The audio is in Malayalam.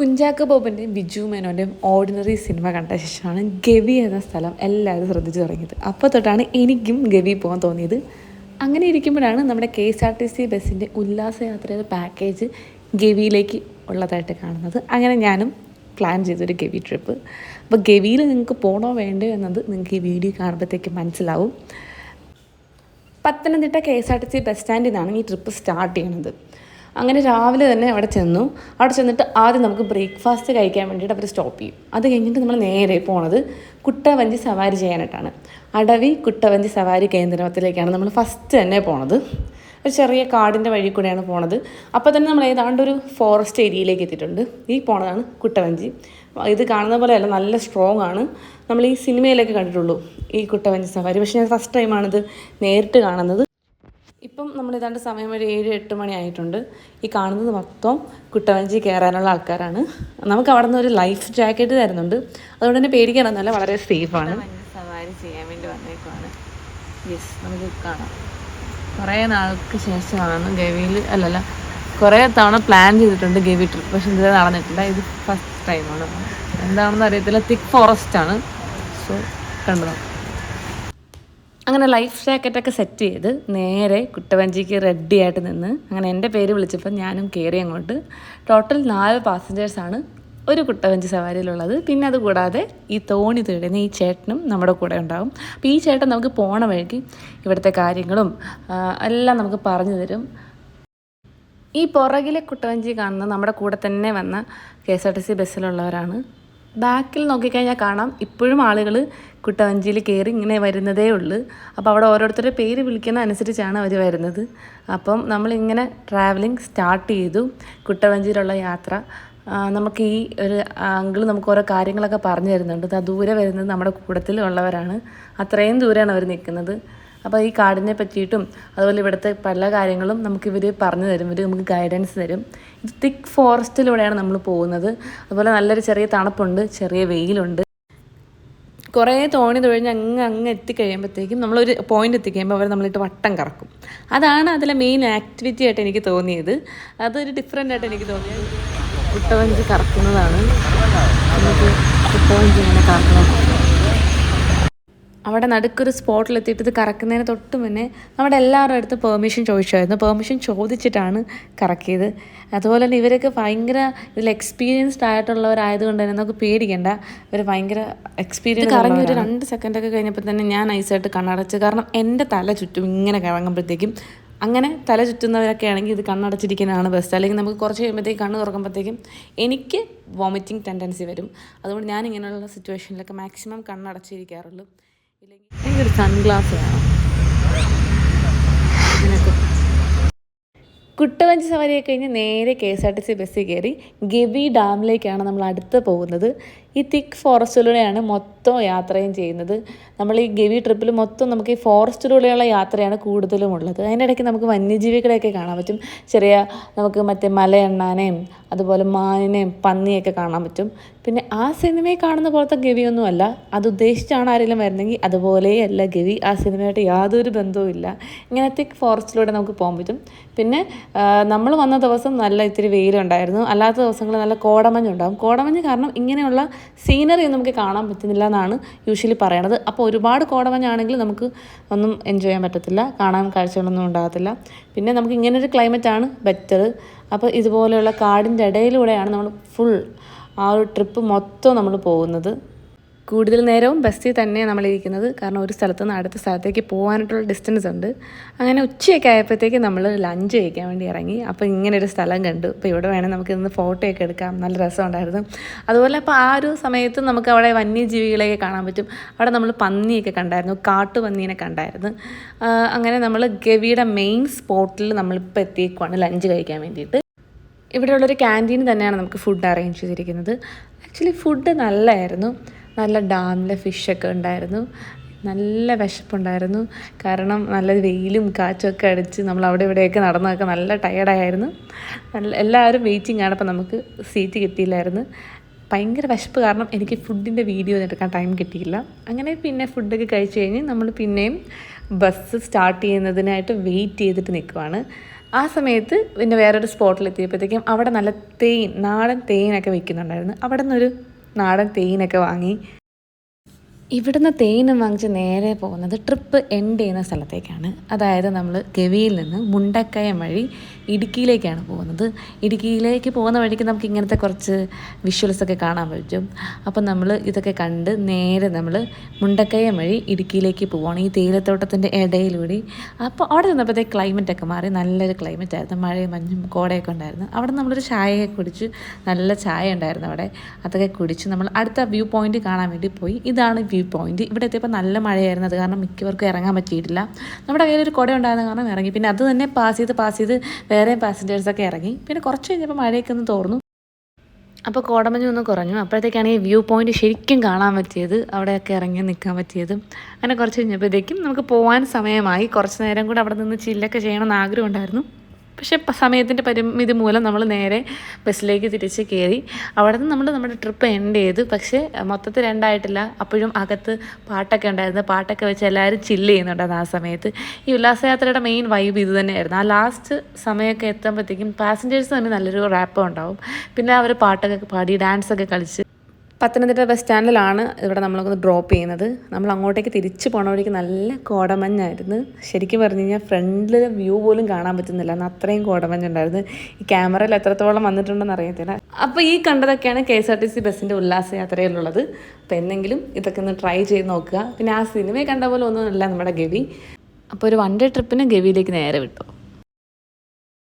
കുഞ്ചാക്കോ ബോബന്റെ ബിജു മേനോന്റെയും ഓർഡിനറി സിനിമ കണ്ട ശേഷമാണ് ഗവി എന്ന സ്ഥലം എല്ലാവരും ശ്രദ്ധിച്ചു തുടങ്ങിയത്. അപ്പോൾ തൊട്ടാണ് എനിക്കും ഗവി പോകാൻ തോന്നിയത്. അങ്ങനെ ഇരിക്കുമ്പോഴാണ് നമ്മുടെ K S R T C ബസ്സിന്റെ ഉല്ലാസയാത്രയുടെ പാക്കേജ് ഗവിയിലേക്ക് ഉള്ളതായിട്ട് കാണുന്നത്. അങ്ങനെ ഞാനും പ്ലാൻ ചെയ്തൊരു ഗവി ട്രിപ്പ് അപ്പോൾ ഗവിയിൽ നിങ്ങൾക്ക് പോകണോ വേണ്ടോ എന്നത് നിങ്ങൾക്ക് ഈ വീഡിയോ കാണുമ്പോഴത്തേക്ക് മനസ്സിലാവും. Pathanamthitta K S R T C bus സ്റ്റാൻഡിൽ നിന്നാണ് ഈ ട്രിപ്പ് സ്റ്റാർട്ട് ചെയ്യുന്നത് അങ്ങനെ രാവിലെ തന്നെ അവിടെ ചെന്നു. അവിടെ ചെന്നിട്ട് ആദ്യം നമുക്ക് ബ്രേക്ക്ഫാസ്റ്റ് കഴിക്കാൻ വേണ്ടിയിട്ട് അവർ സ്റ്റോപ്പ് ചെയ്യും. അത് കഴിഞ്ഞിട്ട് നമ്മൾ നേരെ പോണത് കുട്ടവഞ്ചി സവാരി ചെയ്യാനായിട്ടാണ്. അടവി കുട്ടവഞ്ചി സവാരി കേന്ദ്രത്തിലേക്കാണ് നമ്മൾ ഫസ്റ്റ് തന്നെ പോണത്. ഒരു ചെറിയ കാടിന്റെ വഴി കൂടെയാണ് പോണത്. അപ്പോൾ തന്നെ നമ്മൾ ഏതാണ്ട് ഒരു ഫോറസ്റ്റ് ഏരിയയിലേക്ക് എത്തിയിട്ടുണ്ട്. ഈ പോണതാണ് കുട്ടവഞ്ചി. ഇത് കാണുന്ന പോലെയല്ല നല്ല സ്ട്രോങ് ആണ്. നമ്മൾ ഈ സിനിമയിലൊക്കെ കണ്ടിട്ടുള്ളൂ ഈ കുട്ടവഞ്ചി സവാരി. പക്ഷേ ഞാൻ ഫസ്റ്റ് ടൈമാണിത് നേരിട്ട് കാണുന്നത്. ഇപ്പം നമ്മൾ ഏതാണ്ട് സമയം ഒരു ഏഴ് എട്ട് മണി ആയിട്ടുണ്ട്. ഈ കാണുന്നത് മൊത്തം കുട്ടവഞ്ചി കയറാനുള്ള ആൾക്കാരാണ്. നമുക്ക് അവിടെ നിന്ന് ഒരു ലൈഫ് ജാക്കറ്റ് തരുന്നുണ്ട്. അതുകൊണ്ട് തന്നെ പേടിക്കാനൊന്നുമല്ല വളരെ സേഫാണ് സവാരി ചെയ്യാൻ വേണ്ടി വന്നേക്കുവാണ്. യെസ് നമുക്ക് കാണാം. കുറേ നാൾക്ക് ശേഷമാണ് ഗവിയിൽ അല്ലല്ല കുറേ തവണ പ്ലാൻ ചെയ്തിട്ടുണ്ട് ഗവി ട്രിപ്പ് പക്ഷെ ഇതുവരെ നടന്നിട്ടില്ല. ഇത് ഫസ്റ്റ് ടൈമാണ് എന്താണെന്ന് അറിയത്തില്ല. തിക്ക് ഫോറസ്റ്റ് ആണ്. സോ കണ്ടു അങ്ങനെ ലൈഫ് ജാക്കറ്റൊക്കെ സെറ്റ് ചെയ്ത് നേരെ കുട്ടവഞ്ചിക്ക് റെഡി ആയിട്ട് നിന്ന് അങ്ങനെ എന്റെ പേര് വിളിച്ചപ്പോൾ ഞാനും കയറി അങ്ങോട്ട്. ടോട്ടൽ നാല് പാസഞ്ചേഴ്സാണ് ഒരു കുട്ടവഞ്ചി സവാരിയിലുള്ളത്. പിന്നെ അത് കൂടാതെ ഈ തോണി തേടുന്ന ഈ ചേട്ടനും നമ്മുടെ കൂടെ ഉണ്ടാവും. അപ്പോൾ ഈ ചേട്ടൻ നമുക്ക് പോണ വഴിക്ക് ഇവിടുത്തെ കാര്യങ്ങളും എല്ലാം നമുക്ക് പറഞ്ഞു തരും. ഈ പുറകിലെ കുട്ടവഞ്ചി കാണുന്ന നമ്മുടെ കൂടെ തന്നെ വന്ന K S R T C ബസ്സിലുള്ളവരാണ്. ബാക്കിൽ നോക്കിക്കഴിഞ്ഞാൽ കാണാം. ഇപ്പോഴും ആളുകൾ കുട്ടവഞ്ചിയിൽ കയറി ഇങ്ങനെ വരുന്നതേ ഉള്ളൂ. അപ്പോൾ അവിടെ ഓരോരുത്തരുടെ പേര് വിളിക്കുന്ന അനുസരിച്ചാണ് അവർ വരുന്നത്. അപ്പം നമ്മളിങ്ങനെ ട്രാവലിംഗ് സ്റ്റാർട്ട് ചെയ്തു. കുട്ടവഞ്ചിയിലുള്ള യാത്ര. നമുക്ക് ഈ ഒരു അങ്കിൾ നമുക്ക് ഓരോ കാര്യങ്ങളൊക്കെ പറഞ്ഞു തരുന്നുണ്ട്. ദൂരെ വരുന്നത് നമ്മുടെ കൂട്ടത്തിൽ ഉള്ളവരാണ്. അത്രയും ദൂരെയാണ് അവർ നിൽക്കുന്നത്. അപ്പോൾ ഈ കാടിനെ പറ്റിയിട്ടും അതുപോലെ ഇവിടുത്തെ പല കാര്യങ്ങളും നമുക്ക് ഇവർ പറഞ്ഞു തരും. ഇവർ നമുക്ക് ഗൈഡൻസ് തരും. ഇത് തിക്ക് ഫോറസ്റ്റിലൂടെയാണ് നമ്മൾ പോകുന്നത്. അതുപോലെ നല്ലൊരു ചെറിയ തണുപ്പുണ്ട് ചെറിയ വെയിലുണ്ട്. കുറേ തോണി തൊഴിഞ്ഞ് അങ്ങ് അങ്ങ് എത്തിക്കഴിയുമ്പോഴത്തേക്കും നമ്മളൊരു പോയിന്റ് എത്തിക്കഴിയുമ്പോൾ അവർ നമ്മളിട്ട് വട്ടം കറക്കും. അതാണ് അതിലെ മെയിൻ ആക്ടിവിറ്റി ആയിട്ട് എനിക്ക് തോന്നിയത്. അതൊരു ഡിഫറെന്റ് ആയിട്ട് എനിക്ക് തോന്നിയത്. കുട്ടവഞ്ചി കറക്കുന്നതാണ്. നമുക്ക് കുട്ടവഞ്ചി ഇങ്ങനെ കറക്കണം. അവിടെ നടുക്കൊരു സ്പോട്ടിലെത്തിയിട്ട് ഇത് കറക്കുന്നതിന് തൊട്ട് മുന്നേ നമ്മുടെ എല്ലാവരുടെ അടുത്ത് പെർമിഷൻ ചോദിച്ചായിരുന്നു. പെർമിഷൻ ചോദിച്ചിട്ടാണ് കറക്കിയത്. അതുപോലെ തന്നെ ഇവരൊക്കെ ഭയങ്കര ഇതിൽ എക്സ്പീരിയൻസ്ഡ് ആയിട്ടുള്ളവരായതുകൊണ്ട് തന്നെ നമുക്ക് പേടിക്കണ്ട. ഇവർ ഭയങ്കര എക്സ്പീരിയൻസ് കറങ്ങി ഒരു രണ്ട് സെക്കൻഡൊക്കെ കഴിഞ്ഞപ്പോൾ തന്നെ ഞാൻ ഐസായിട്ട് കണ്ണടച്ച് കാരണം എന്റെ തല ചുറ്റും ഇങ്ങനെ കറങ്ങുമ്പോഴത്തേക്കും അങ്ങനെ തല ചുറ്റുന്നവരൊക്കെ ആണെങ്കിൽ ഇത് കണ്ണടച്ചിരിക്കുന്നതാണ് ബെസ്റ്റ് അല്ലെങ്കിൽ നമുക്ക് കുറച്ച് കഴിയുമ്പോഴത്തേക്ക് കണ്ണ് തുറക്കുമ്പോഴത്തേക്കും എനിക്ക് വോമിറ്റിംഗ് ടെൻഡൻസി വരും. അതുകൊണ്ട് ഞാൻ ഇങ്ങനെയുള്ള സിറ്റുവേഷനിലൊക്കെ മാക്സിമം കണ്ണടച്ചിരിക്കാറുള്ളൂ. കുട്ടവഞ്ചി സവാരിയൊക്കെ കഴിഞ്ഞ് നേരെ K S R T C ബസ്സിൽ കയറി ഗവി ഡാമിലേക്കാണ് നമ്മൾ അടുത്ത് പോകുന്നത്. ഈ തിക്ക് ഫോറസ്റ്റിലൂടെയാണ് മൊത്തം യാത്രയും ചെയ്യുന്നത്. നമ്മൾ ഈ ഗവി ട്രിപ്പിൽ മൊത്തം നമുക്ക് ഈ ഫോറസ്റ്റിലൂടെയുള്ള യാത്രയാണ് കൂടുതലും ഉള്ളത് അതിനിടയ്ക്ക് നമുക്ക് വന്യജീവികളെയൊക്കെ കാണാൻ പറ്റും. ചെറിയ നമുക്ക് മറ്റേ മലയെണ്ണാനേയും അതുപോലെ മാനിനെയും പന്നിയൊക്കെ കാണാൻ പറ്റും. പിന്നെ ആ സിനിമയിൽ കാണുന്ന പോലത്തെ ഗവിയൊന്നുമല്ല. അത് ഉദ്ദേശിച്ചാണ് ആരെങ്കിലും വരുന്നെങ്കിൽ അതുപോലെയല്ല ഗവി. ആ സിനിമയായിട്ട് യാതൊരു ബന്ധവുമില്ല ഇങ്ങനെ തിക്ക് ഫോറസ്റ്റിലൂടെ നമുക്ക് പോകാൻ പറ്റും. പിന്നെ നമ്മൾ വന്ന ദിവസം നല്ല ഇത്തിരി വെയിലുണ്ടായിരുന്നു. അല്ലാത്ത ദിവസങ്ങളിൽ നല്ല കോടമഞ്ഞുണ്ടാകും കോടമഞ്ഞ് കാരണം ഇങ്ങനെയുള്ള സീനറി ഒന്നും നമുക്ക് കാണാൻ പറ്റുന്നില്ല എന്നാണ് യൂഷ്വലി പറയണത്. അപ്പോൾ ഒരുപാട് കോടമഞ്ഞാണെങ്കിൽ നമുക്ക് ഒന്നും എൻജോയ് ചെയ്യാൻ പറ്റത്തില്ല കാണാൻ കാഴ്ചകളൊന്നും ഉണ്ടാകത്തില്ല. പിന്നെ നമുക്ക് ഇങ്ങനൊരു ക്ലൈമറ്റാണ് ബെറ്റർ അപ്പോൾ ഇതുപോലെയുള്ള കാടിന്റെ ഇടയിലൂടെയാണ് നമ്മൾ ഫുൾ ആ ഒരു ട്രിപ്പ് മൊത്തം നമ്മൾ പോകുന്നത്. കൂടുതൽ നേരവും ബസ്സിൽ തന്നെ നമ്മളിരിക്കുന്നത്. കാരണം ഒരു സ്ഥലത്ത് നിന്ന് അടുത്ത സ്ഥലത്തേക്ക് പോകാനായിട്ടുള്ള ഡിസ്റ്റൻസ് ഉണ്ട്. അങ്ങനെ ഉച്ചയൊക്കെ ആയപ്പോഴത്തേക്ക് നമ്മൾ ലഞ്ച് കഴിക്കാൻ വേണ്ടി ഇറങ്ങി. അപ്പോൾ ഇങ്ങനെ ഒരു സ്ഥലം കണ്ടു. അപ്പോൾ ഇവിടെ വേണേൽ നമുക്ക് ഇന്ന് ഫോട്ടോയൊക്കെ എടുക്കാം. നല്ല രസമുണ്ടായിരുന്നു. അതുപോലെ അപ്പോൾ ആ ഒരു സമയത്ത് നമുക്ക് അവിടെ വന്യജീവികളെയൊക്കെ കാണാൻ പറ്റും. അവിടെ നമ്മൾ പന്നിയൊക്കെ കണ്ടായിരുന്നു. കാട്ടുപന്നീനെ കണ്ടായിരുന്നു. അങ്ങനെ നമ്മൾ ഗവിയുടെ മെയിൻ സ്പോട്ടിൽ നമ്മളിപ്പോൾ എത്തിയേക്കുവാണ് ലഞ്ച് കഴിക്കാൻ വേണ്ടിയിട്ട്. ഇവിടെയുള്ളൊരു ക്യാന്റീൻ തന്നെയാണ് നമുക്ക് ഫുഡ് അറേഞ്ച് ചെയ്തിരിക്കുന്നത്. ആക്ച്വലി ഫുഡ് നല്ലതായിരുന്നു നല്ല ഡാമിലെ ഫിഷൊക്കെ ഉണ്ടായിരുന്നു. നല്ല വിശപ്പുണ്ടായിരുന്നു. കാരണം നല്ല വെയിലും കാറ്റുമൊക്കെ അടിച്ച് നമ്മൾ അവിടെ ഇവിടെയൊക്കെ നടന്നതൊക്കെ നല്ല ടയർഡായിരുന്നു നല്ല എല്ലാവരും വെയിറ്റിംഗ് ആണ് അപ്പോൾ നമുക്ക് സീറ്റ് കിട്ടിയില്ലായിരുന്നു. ഭയങ്കര വിശപ്പ് കാരണം എനിക്ക് ഫുഡിന്റെ വീഡിയോ എടുക്കാൻ ടൈം കിട്ടിയില്ല. അങ്ങനെ പിന്നെ ഫുഡൊക്കെ കഴിച്ച് കഴിഞ്ഞ് നമ്മൾ പിന്നെയും ബസ് സ്റ്റാർട്ട് ചെയ്യുന്നതിനായിട്ട് വെയിറ്റ് ചെയ്തിട്ട് നിൽക്കുവാണ്. ആ സമയത്ത് പിന്നെ വേറൊരു സ്പോട്ടിലെത്തിയപ്പോഴത്തേക്കും അവിടെ നല്ല തേൻ നാടൻ തേനൊക്കെ വിൽക്കുന്നുണ്ടായിരുന്നു. അവിടെ നിന്നൊരു നാടൻ തേയിനൊക്കെ വാങ്ങി ഇവിടുന്ന് തേനും വാങ്ങിച്ച് നേരെ പോകുന്നത് ട്രിപ്പ് എൻഡ് ചെയ്യുന്ന സ്ഥലത്തേക്കാണ്. അതായത് നമ്മൾ ഗവിയിൽ നിന്ന് മുണ്ടക്കയം വഴി ഇടുക്കിയിലേക്കാണ് പോകുന്നത്. ഇടുക്കിയിലേക്ക് പോകുന്ന വഴിക്ക് നമുക്ക് ഇങ്ങനത്തെ കുറച്ച് വിഷ്വൽസ് ഒക്കെ കാണാൻ പറ്റും. അപ്പം നമ്മൾ ഇതൊക്കെ കണ്ട് നേരെ നമ്മൾ മുണ്ടക്കയം വഴി ഇടുക്കിയിലേക്ക് പോവുകയാണ് ഈ തേയിലത്തോട്ടത്തിന്റെ ഇടയിലൂടെ. അപ്പോൾ അവിടെ ചെന്നപ്പോഴത്തേക്ക് ക്ലൈമറ്റ് ഒക്കെ മാറി. നല്ലൊരു ക്ലൈമറ്റ് ആയിരുന്നു. മഴയും മഞ്ഞും കോടയൊക്കെ ഉണ്ടായിരുന്നു. അവിടെ നമ്മളൊരു ചായയൊക്കെ കുടിച്ച് നല്ല ചായ ഉണ്ടായിരുന്നു അവിടെ. അതൊക്കെ കുടിച്ച് നമ്മൾ അടുത്ത വ്യൂ പോയിന്റ് കാണാൻ വേണ്ടി പോയി. ഇതാണ് വ്യൂ പോയിന്റ് ഇവിടെ എത്തിയപ്പോൾ നല്ല മഴയായിരുന്നു. അത് കാരണം മിക്കവർക്കും ഇറങ്ങാൻ പറ്റിയിട്ടില്ല. നമ്മുടെ കയ്യിൽ ഒരു കുട ഉണ്ടായിരുന്ന കാരണം ഇറങ്ങി. പിന്നെ അത് തന്നെ പാസ് ചെയ്ത് പാസ് ചെയ്ത് വേറെ പാസഞ്ചേഴ്സൊക്കെ ഇറങ്ങി. പിന്നെ കുറച്ച് കഴിഞ്ഞപ്പോൾ മഴയൊക്കെ ഒന്ന് തോർന്നു. അപ്പോൾ കോടമഞ്ഞ് ഒന്ന് കുറഞ്ഞു. അപ്പോഴത്തേക്കാണ് ഈ വ്യൂ പോയിന്റ് ശരിക്കും കാണാൻ പറ്റിയത്. അവിടെയൊക്കെ ഇറങ്ങി നിൽക്കാൻ പറ്റിയത്. അങ്ങനെ കുറച്ച് കഴിഞ്ഞപ്പോഴത്തേക്കും നമുക്ക് പോകാൻ സമയമായി. കുറച്ച് നേരം കൂടെ അവിടെ നിന്ന് ചില്ലൊക്കെ ചെയ്യണമെന്ന് ആഗ്രഹം ഉണ്ടായിരുന്നു പക്ഷേ സമയത്തിന്റെ പരിമിതി മൂലം നമ്മൾ നേരെ ബസ്സിലേക്ക് തിരിച്ച് കയറി. അവിടെ നിന്ന് നമ്മൾ നമ്മുടെ ട്രിപ്പ് എൻഡ് ചെയ്തു. പക്ഷേ മൊത്തത്തിൽ രണ്ടായിട്ടില്ല. അപ്പോഴും അകത്ത് പാട്ടൊക്കെ ഉണ്ടായിരുന്നു. പാട്ടൊക്കെ വെച്ച് എല്ലാവരും ചില്ല് ചെയ്യുന്നുണ്ടായിരുന്നു ആ സമയത്ത്. ഈ ഉല്ലാസയാത്രയുടെ മെയിൻ വൈബ് ഇത് തന്നെയായിരുന്നു. ആ ലാസ്റ്റ് സമയമൊക്കെ എത്തുമ്പോഴത്തേക്കും പാസഞ്ചേഴ്സ് തന്നെ നല്ലൊരു റാപ്പ് ഉണ്ടാവും. പിന്നെ അവർ പാട്ടൊക്കെ പാടി ഡാൻസൊക്കെ കളിച്ച് പത്തനംതിട്ട ബസ് സ്റ്റാൻഡിലാണ് ഇവിടെ നമ്മളൊന്ന് ഡ്രോപ്പ് ചെയ്യുന്നത്. നമ്മൾ അങ്ങോട്ടേക്ക് തിരിച്ചു പോണ വഴിക്ക് നല്ല കോടമഞ്ഞായിരുന്നു. ശരിക്കും പറഞ്ഞു കഴിഞ്ഞാൽ ഫ്രണ്ടിൽ വ്യൂ പോലും കാണാൻ പറ്റുന്നില്ല. അന്ന് അത്രയും കോടമഞ്ഞുണ്ടായിരുന്നു. ഈ ക്യാമറയിൽ എത്രത്തോളം വന്നിട്ടുണ്ടെന്ന് അറിയത്തില്ല. അപ്പോൾ ഈ കണ്ടതൊക്കെയാണ് K S R T C ബസ്സിന്റെ ഉല്ലാസയാത്രയിലുള്ളത്. അപ്പോൾ എന്തെങ്കിലും ഇതൊക്കെ ഒന്ന് ട്രൈ ചെയ്ത് നോക്കുക. പിന്നെ ആ സിനിമയെ കണ്ട പോലെ ഒന്നുമല്ല നമ്മുടെ ഗവി. അപ്പോൾ ഒരു വൺ ഡേ ട്രിപ്പിന് ഗവിയിലേക്ക് നേരെ വിട്ടു.